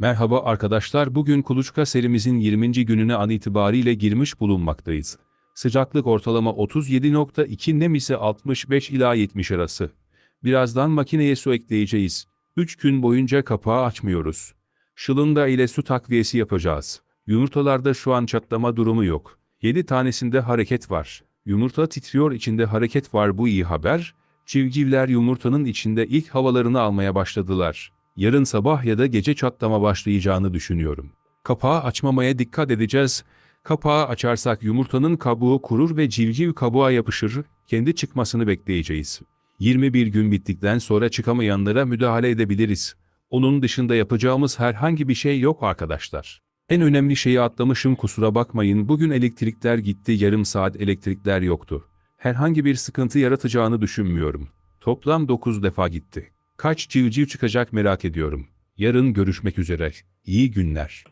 Merhaba arkadaşlar bugün kuluçka serimizin 20. gününe an itibariyle girmiş bulunmaktayız. Sıcaklık ortalama 37.2 nem ise 65 ila 70 arası. Birazdan makineye su ekleyeceğiz. 3 gün boyunca kapağı açmıyoruz. Şılında ile su takviyesi yapacağız. Yumurtalarda şu an çatlama durumu yok. 7 tanesinde hareket var. Yumurta titriyor içinde hareket var bu iyi haber. Civcivler yumurtanın içinde ilk havalarını almaya başladılar. Yarın sabah ya da gece çatlama başlayacağını düşünüyorum. Kapağı açmamaya dikkat edeceğiz. Kapağı açarsak yumurtanın kabuğu kurur ve civciv kabuğa yapışır, kendi çıkmasını bekleyeceğiz. 21 gün bittikten sonra çıkamayanlara müdahale edebiliriz. Onun dışında yapacağımız herhangi bir şey yok arkadaşlar. En önemli şeyi atlamışım kusura bakmayın bugün elektrikler gitti yarım saat elektrikler yoktu. Herhangi bir sıkıntı yaratacağını düşünmüyorum. Toplam 9 defa gitti. Kaç civciv çıkacak merak ediyorum. Yarın görüşmek üzere. İyi günler.